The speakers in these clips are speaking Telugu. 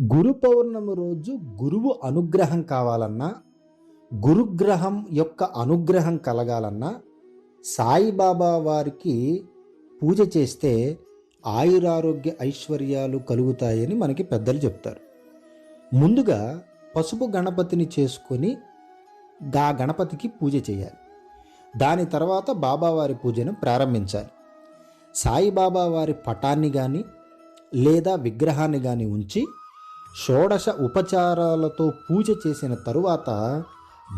గురు పౌర్ణమి రోజు గురువు అనుగ్రహం కావాలన్నా గురుగ్రహం యొక్క అనుగ్రహం కలగాలన్నా సాయిబాబా వారికి పూజ చేస్తే ఆయురారోగ్య ఐశ్వర్యాలు కలుగుతాయని మనకి పెద్దలు చెప్తారు. ముందుగా పసుపు గణపతిని చేసుకొని ఆ గణపతికి పూజ చేయాలి. దాని తర్వాత బాబావారి పూజను ప్రారంభించాలి. సాయిబాబా వారి పటాన్ని కానీ లేదా విగ్రహాన్ని కానీ ఉంచి షోడశ ఉపచారాలతో పూజ చేసిన తరువాత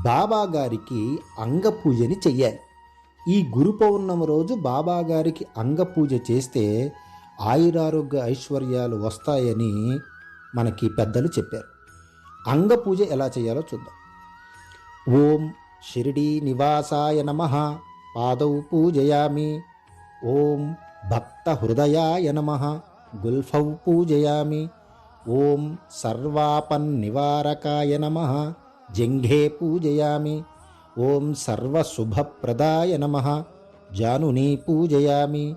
బాబా గారికి అంగ పూజని చెయ్యాలి. ఈ గురు పౌర్ణమి రోజు బాబా గారికి అంగ పూజ చేస్తే ఆయురారోగ్య ఐశ్వర్యాలు వస్తాయని మనకి పెద్దలు చెప్పారు. అంగ పూజ ఎలా చేయాలో చూద్దాం. ఓం షిరిడీ నివాసాయ నమ పాదౌ పూజయామి. ఓం భక్త హృదయాయ నమ గుల్ఫౌ పూజయామి. ఓం సర్వాపన్నివారకాయ నమ. జంఘే పూజయామి. ఓం సర్వశుభప్రదాయ నమ. జానునీ పూజయామి.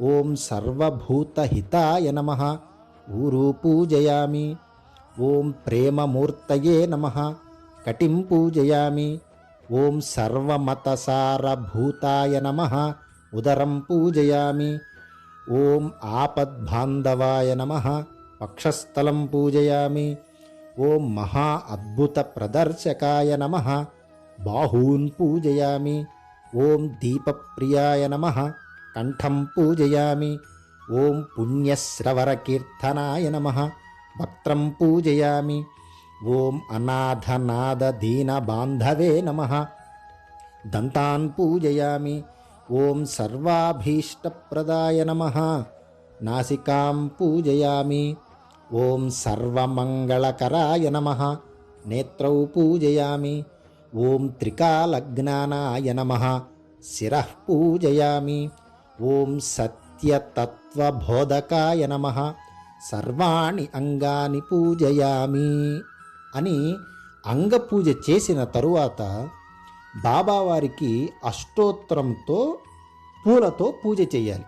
ఓం సర్వభూతహితాయ నమ. ఊరు పూజయామి. ఓం ప్రేమమూర్తయే నమ. కటిం పూజయామి. ఓం సర్వమతసారభూతాయ నమ. ఉదరం పూజయామి. ఓం ఆపద్బాంధవాయ నమ. వక్షస్థలం పూజయామి. ఓం మహా అద్భుత ప్రదర్శకాయ నమ. బాహూన్ పూజయామి. ఓం దీపప్రియాయ నమ. కంఠం పూజయామి. ఓం పుణ్యశ్రవరకీర్తనాయ నమ. వక్త్రం పూజయామి. ఓం అనాథనాద దీనబాంధవే నమ. దంతాన్ పూజయామి. ఓం సర్వాభీష్టప్రదాయ నమ. నాసికాం పూజయామి. ఓం సర్వమంగళకరాయ నమ. నేత్రౌ పూజయామి. ఓం త్రికాలజ్ఞానాయ నమ. శిర పూజయామి. ఓం సత్యతత్వబోధకాయ నమ. సర్వాణి అంగాని పూజయామి. అని అంగపూజ చేసిన తరువాత బాబావారికి అష్టోత్తరంతో పూలతో పూజ చేయాలి.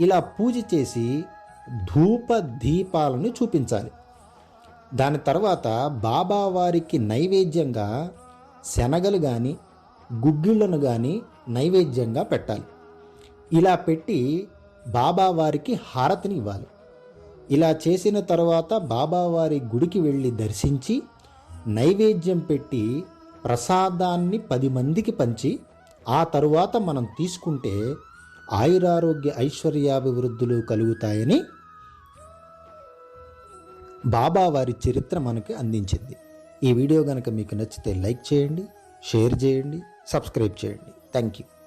ఇలా పూజ చేసి ధూప దీపాలను చూపించాలి. దాని తర్వాత బాబావారికి నైవేద్యంగా శనగలు కానీ గుగ్గిళ్ళను కానీ నైవేద్యంగా పెట్టాలి. ఇలా పెట్టి బాబావారికి హారతిని ఇవ్వాలి. ఇలా చేసిన తర్వాత బాబావారి గుడికి వెళ్ళి దర్శించి నైవేద్యం పెట్టి ప్రసాదాన్ని పది మందికి పంచి ఆ తరువాత మనం తీసుకుంటే ఆయురారోగ్య ఐశ్వర్యాభివృద్ధులు కలుగుతాయని బాబా వారి చరిత్ర మనకి అందించింది. ఈ వీడియో కనుక మీకు నచ్చితే లైక్ చేయండి షేర్ చేయండి సబ్స్క్రైబ్ చేయండి. Thank you